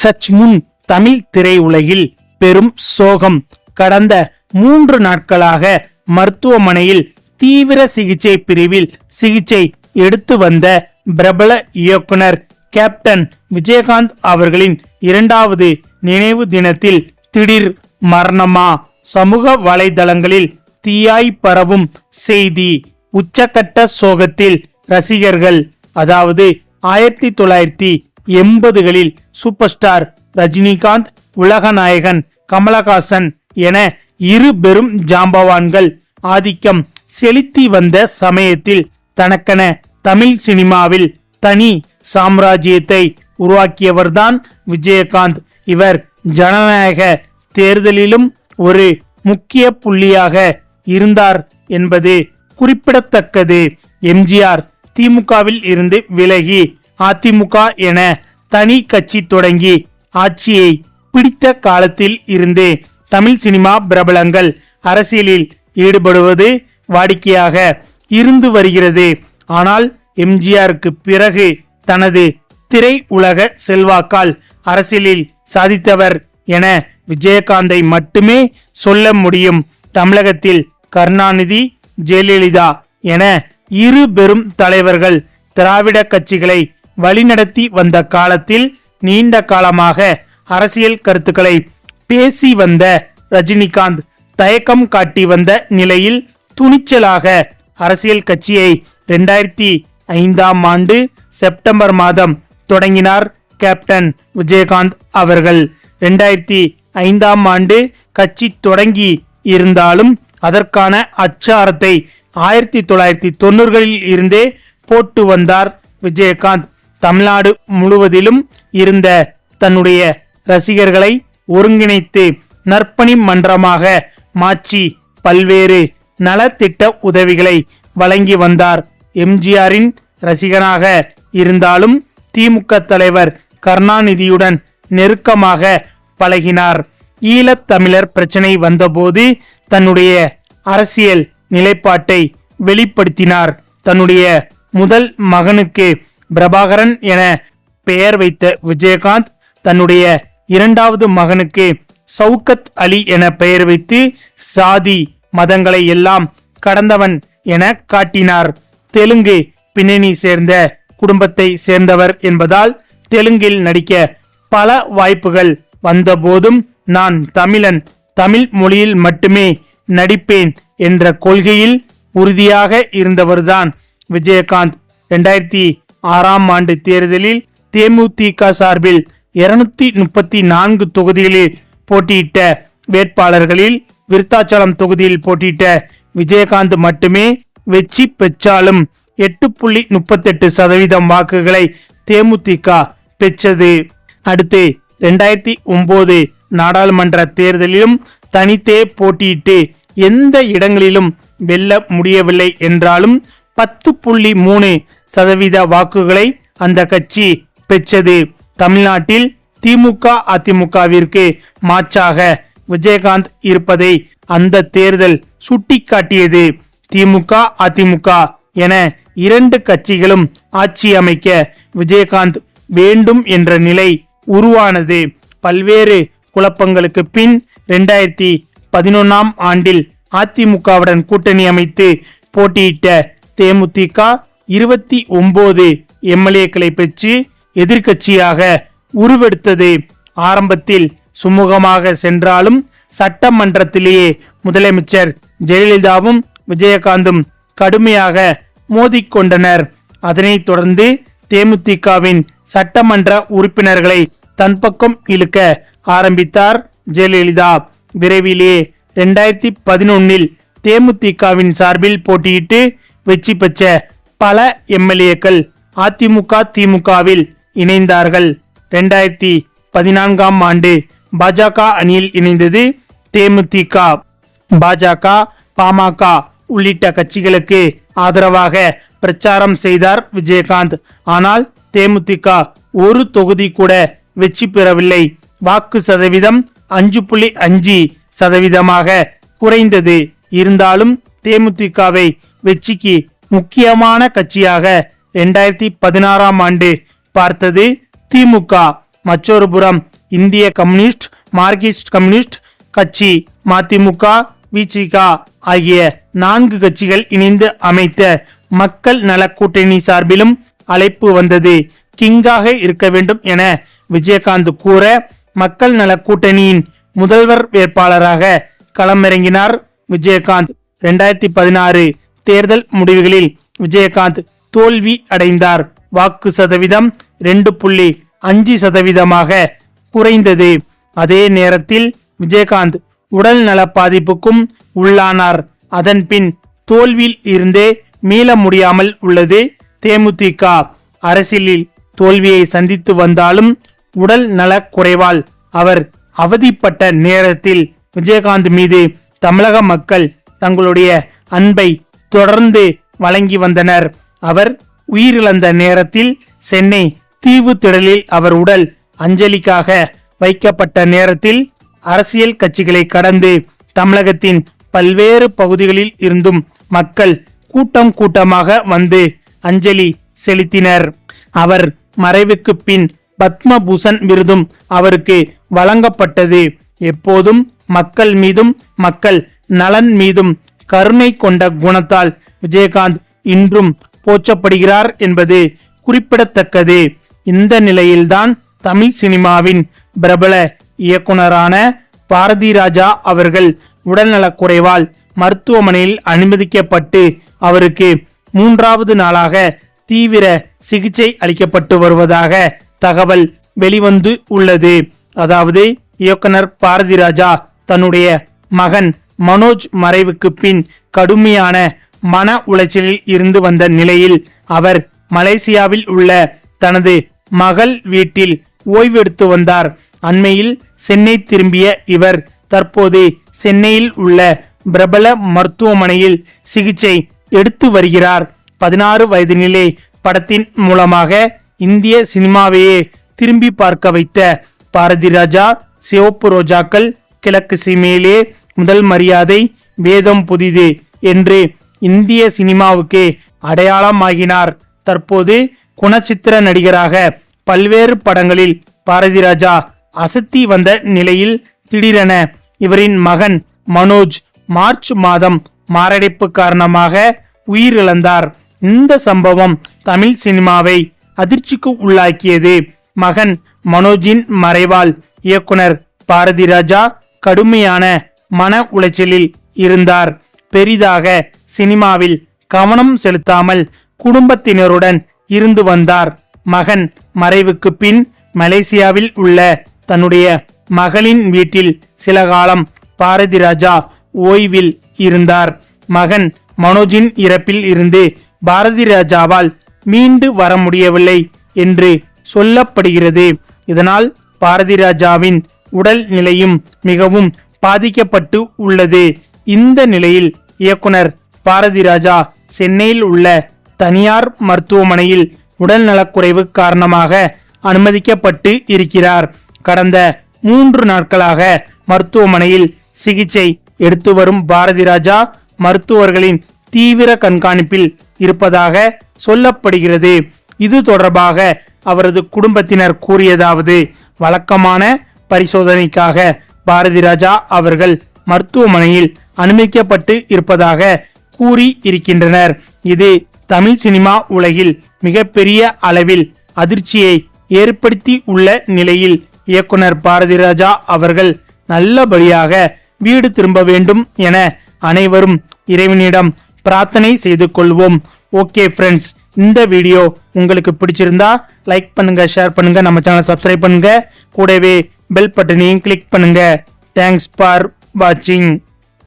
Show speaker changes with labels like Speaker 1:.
Speaker 1: Such முன் தமிழ் திரையுலகில் பெரும் சோகம். கடந்த மூன்று நாட்களாக மருத்துவமனையில் தீவிர சிகிச்சை பிரிவில் சிகிச்சை எடுத்து வந்த பிரபல இயக்குனர் கேப்டன் விஜயகாந்த் அவர்களின் இரண்டாவது நினைவு தினத்தில் திடீர் மரணமா? சமூக வலைதளங்களில் தீயாய் பரவும் செய்தி. உச்சக்கட்ட சோகத்தில் ரசிகர்கள் அதாவது ஆயிரத்தி தொள்ளாயிரத்தி எண்பதுகளில் சூப்பர் ஸ்டார் ரஜினிகாந்த் உலகநாயகன் கமலஹாசன் என இரு பெரும் ஜாம்பவான்கள் ஆதிக்கம் செலுத்தி வந்த சமயத்தில் தனக்கென தமிழ் சினிமாவில் தனி சாம்ராஜ்யத்தை உருவாக்கியவர்தான் விஜயகாந்த். இவர் ஜனநாயக தேர்தலிலும் ஒரு முக்கிய புள்ளியாக இருந்தார் என்பது குறிப்பிடத்தக்கது. எம்ஜிஆர் திமுகவில் இருந்து விலகி அதிமுக என தனி கட்சி தொடங்கி ஆட்சியை பிடித்த காலத்தில் இருந்தே தமிழ் சினிமா பிரபலங்கள் அரசியலில் ஈடுபடுவது வாடிக்கையாக இருந்து வருகிறது. ஆனால் எம்ஜிஆருக்கு பிறகு தனது திரை உலக செல்வாக்கால் அரசியலில் சாதித்தவர் என விஜயகாந்தை மட்டுமே சொல்ல முடியும். தமிழகத்தில் கருணாநிதி ஜெயலலிதா என இரு பெரும் தலைவர்கள் திராவிட கட்சிகளை வழிநடத்தி வந்த காலத்தில் நீண்ட காலமாக அரசியல் கருத்துக்களை பேசி வந்த ரஜினிகாந்த் தயக்கம் காட்டி வந்த நிலையில் துணிச்சலாக அரசியல் கட்சியை இரண்டாயிரத்தி ஐந்தாம் ஆண்டு செப்டம்பர் மாதம் தொடங்கினார் கேப்டன் விஜயகாந்த் அவர்கள். இரண்டாயிரத்தி ஐந்தாம் ஆண்டு கட்சி தொடங்கி இருந்தாலும் அதற்கான அச்சாரத்தை ஆயிரத்தி தொள்ளாயிரத்தி தொண்ணூறுகளில் இருந்தே போட்டு வந்தார் விஜயகாந்த். தமிழ்நாடு முழுவதிலும் இருந்த தன்னுடைய ரசிகர்களை ஒருங்கிணைத்து நற்பணி மன்றமாக மாற்றி பல்வேறு நலத்திட்ட உதவிகளை வழங்கி வந்தார். எம்ஜிஆரின் ரசிகனாக இருந்தாலும் திமுக தலைவர் கருணாநிதியுடன் நெருக்கமாக பழகினார். ஈழத்தமிழர் பிரச்சனை வந்தபோது தன்னுடைய அரசியல் நிலைப்பாட்டை வெளிப்படுத்தினார். தன்னுடைய முதல் மகனுக்கு பிரபாகரன் என பெயர் வைத்த விஜயகாந்த் தன்னுடைய இரண்டாவது மகனுக்கு சவுக்கத் அலி என பெயர் வைத்து சாதி மதங்களை எல்லாம் கடந்தவன் என காட்டினார். தெலுங்கு பின்னணி சேர்ந்த குடும்பத்தை சேர்ந்தவர் என்பதால் தெலுங்கில் நடிக்க பல வாய்ப்புகள் வந்தபோதும் நான் தமிழன் தமிழ் மொழியில் மட்டுமே நடிப்பேன் என்ற கொள்கையில் உறுதியாக இருந்தவர்தான் விஜயகாந்த். இரண்டாயிரத்தி ஆறாம் ஆண்டு தேர்தலில் தேமுதிக சார்பில் இருநூத்தி முப்பத்தி நான்கு தொகுதிகளில் போட்டியிட்ட வேட்பாளர்களில் விருத்தாச்சலம் தொகுதியில் போட்டியிட்ட விஜயகாந்த் மட்டுமே வெற்றி பெற்றாலும் எட்டு புள்ளி முப்பத்தெட்டு சதவீதம் வாக்குகளை தேமுதிக பெற்றது. அடுத்து ரெண்டாயிரத்தி ஒன்பது நாடாளுமன்ற தேர்தலிலும் தனித்தே போட்டியிட்டு எந்த இடங்களிலும் வெல்ல முடியவில்லை என்றாலும் பத்து புள்ளி மூணு சதவீத வாக்குகளை அந்த கட்சி பெற்றது. தமிழ்நாட்டில் திமுக அதிமுகவிற்கு மாற்றாக விஜயகாந்த் இருப்பதை அந்த தேர்தல் சுட்டிக்காட்டியது. திமுக அதிமுக என இரண்டு கட்சிகளும் ஆட்சி அமைக்க விஜயகாந்த் வேண்டும் என்ற நிலை உருவானது. பல்வேறு குழப்பங்களுக்கு பின் இரண்டாயிரத்தி பதினொன்னாம் ஆண்டில் அதிமுகவுடன் கூட்டணி அமைத்து போட்டியிட்ட தேமுதிக இருபத்தி ஒன்பது எம்எல்ஏக்களை பெற்று எதிர்க்கட்சியாக உருவெடுத்தது. ஆரம்பத்தில் சுமூகமாக சென்றாலும் சட்டமன்றத்திலேயே முதலமைச்சர் ஜெயலலிதாவும் விஜயகாந்தும் கடுமையாக மோதிக்கொண்டனர் அதனைத் தொடர்ந்து தேமுதிகவின் சட்டமன்ற உறுப்பினர்களை தன் பக்கம் இழுக்க ஆரம்பித்தார் ஜெயலலிதா. விரைவிலே இரண்டாயிரத்தி பதினொன்னில் தேமுதிகவின் சார்பில் போட்டியிட்டு வெற்றி பெற்ற பல எம்எல்ஏக்கள் அதிமுக திமுகவில் இணைந்தார்கள். இரண்டாயிரத்தி பதினான்காம் ஆண்டு பாஜக அணியில் இணைந்தது தேமுதிக. பாஜக பாமக உள்ளிட்ட கட்சிகளுக்கு ஆதரவாக பிரச்சாரம் செய்தார் விஜயகாந்த். ஆனால் தேமுதிக ஒரு தொகுதி கூட வெற்றி பெறவில்லை. வாக்கு சதவீதம் அஞ்சு புள்ளி அஞ்சு சதவீதமாக குறைந்தது. இருந்தாலும் தேமுதிகவை வெற்றிக்கு முக்கியமான கட்சியாக இரண்டாயிரத்தி பதினாறாம் ஆண்டு பார்த்தது திமுக. மற்றொரு புறம் இந்திய கம்யூனிஸ்ட் மார்க்சிஸ்ட் கம்யூனிஸ்ட் கட்சி மதிமுக விசிகா ஆகிய நான்கு கட்சிகள் இணைந்து அமைத்த மக்கள் நல கூட்டணி சார்பிலும் அழைப்பு வந்தது. கிங்காக இருக்க வேண்டும் என விஜயகாந்த் கூற மக்கள் நல கூட்டணியின் முதல்வர் வேட்பாளராக களமிறங்கினார் விஜயகாந்த். இரண்டாயிரத்தி பதினாறு தேர்தல் முடிவுகளில் விஜயகாந்த் தோல்வி அடைந்தார். வாக்கு சதவீதம் ரெண்டு புள்ளி அஞ்சு சதவீதமாக குறைந்தது. அதே நேரத்தில் விஜயகாந்த் உடல் நல பாதிப்புக்கும் உள்ளானார். அதன் பின் தோல்வியில் இருந்தே மீள முடியாமல் உள்ளது தேமுதிக. அரசியலில் தோல்வியை சந்தித்து வந்தாலும் உடல் நலக் குறைவால் அவர் அவதிப்பட்ட நேரத்தில் விஜயகாந்த் மீது தமிழக மக்கள் தங்களுடைய அன்பை தொடர்ந்து வழங்கி வந்தனர். அவர் உயிரிழந்த நேரத்தில் சென்னை தீவு திடலில் அவர் உடல் அஞ்சலிக்காக வைக்கப்பட்ட நேரத்தில் அரசியல் கட்சிகளை கடந்து தமிழகத்தின் பல்வேறு பகுதிகளில் இருந்தும் மக்கள் கூட்டம் கூட்டமாக வந்து அஞ்சலி செலுத்தினர். அவர் மறைவுக்கு பின் பத்மபூஷன் விருதும் அவருக்கு வழங்கப்பட்டது. எப்போதும் மக்கள் மீதும் மக்கள் நலன் மீதும் கருணை கொண்ட குணத்தால் விஜயகாந்த் இன்றும் போற்றப்படுகிறார் என்பது குறிப்பிடத்தக்கது. இந்த நிலையில்தான் தமிழ் சினிமாவின் பிரபல இயக்குனரான பாரதி ராஜா அவர்கள் உடல்நலக்குறைவால் மருத்துவமனையில் அனுமதிக்கப்பட்டு அவருக்கு மூன்றாவது நாளாக தீவிர சிகிச்சை அளிக்கப்பட்டு வருவதாக தகவல் வெளிவந்து உள்ளது. அதாவது இயக்குனர் பாரதி ராஜா தன்னுடைய மகன் மனோஜ் மறைவுக்கு பின் கடுமையான மன உளைச்சலில் இருந்து வந்த நிலையில் அவர் மலேசியாவில் உள்ள தனது மகள் வீட்டில் ஓய்வெடுத்து வந்தார். அண்மையில் சென்னை திரும்பிய இவர் தற்போது சென்னையில் உள்ள பிரபல மருத்துவமனையில் சிகிச்சை எடுத்து வருகிறார். பதினாறு வயதினிலே படத்தின் மூலமாக இந்திய சினிமாவையே திரும்பி பார்க்க வைத்த பாரதி ராஜா சிவப்பு ரோஜாக்கள் கிழக்கு சீமையிலே முதல் மரியாதை வேதம் புதிது என்று இந்திய சினிமாவுக்கு அடையாளமாகினார். தற்போது குணச்சித்திர நடிகராக பல்வேறு படங்களில் பாரதி ராஜா அசத்தி வந்த நிலையில் திடீரென இவரின் மகன் மனோஜ் மார்ச் மாதம் மாரடைப்பு காரணமாக உயிரிழந்தார். இந்த சம்பவம் தமிழ் சினிமாவை அதிர்ச்சிக்கு உள்ளாக்கியது. மகன் மனோஜின் மறைவால் இயக்குனர் பாரதி ராஜா கடுமையான மன உளைச்சலில் இருந்தார். பெரிதாக சினிமாவில் கவனம் செலுத்தாமல் குடும்பத்தினருடன் இருந்து வந்தார். மகன் மறைவுக்கு பின் மலேசியாவில் உள்ள தன்னுடைய மகளின் வீட்டில் சில காலம் பாரதி ராஜா ஓய்வில் இருந்தார். மகன் மனோஜின் இறப்பில் இருந்து பாரதி ராஜாவால் மீண்டு வர முடியவில்லை என்று சொல்லப்படுகிறது. இதனால் பாரதி ராஜாவின் உடல் நிலையும் மிகவும் பாதிக்கப்பட்டு உள்ளது. இந்த நிலையில் இயக்குனர் பாரதி ராஜா சென்னையில் உள்ள தனியார் மருத்துவமனையில் உடல் நலக்குறைவு காரணமாக அனுமதிக்கப்பட்டு இருக்கிறார். கடந்த மூன்று நாட்களாக மருத்துவமனையில் சிகிச்சை எடுத்து வரும் பாரதி ராஜா மருத்துவர்களின் தீவிர கண்காணிப்பில் இருப்பதாக சொல்லப்படுகிறது. இது தொடர்பாக அவரது குடும்பத்தினர் கூறியதாவது வழக்கமான பரிசோதனைக்காக பாரதி ராஜா அவர்கள் மருத்துவமனையில் அனுமதிக்கப்பட்டு இருப்பதாக கூறி இருக்கின்றனர். இது தமிழ் சினிமா உலகில் மிகப்பெரிய அளவில் அதிர்ச்சியை ஏற்படுத்தி உள்ள நிலையில் இயக்குனர் பாரதி ராஜா அவர்கள் நல்லபடியாக வீடு திரும்ப வேண்டும் என அனைவரும் இறைவனிடம் பிரார்த்தனை செய்து கொள்வோம். ஓகே ஃப்ரெண்ட்ஸ் இந்த வீடியோ உங்களுக்கு பிடிச்சிருந்தா லைக் பண்ணுங்க ஷேர் பண்ணுங்க நம்ம சேனல் சப்ஸ்கிரைப் பண்ணுங்க. கூடவே பெல் பட்டனையும் கிளிக் பண்ணுங்க. தேங்க்ஸ் ஃபார் வாட்சிங்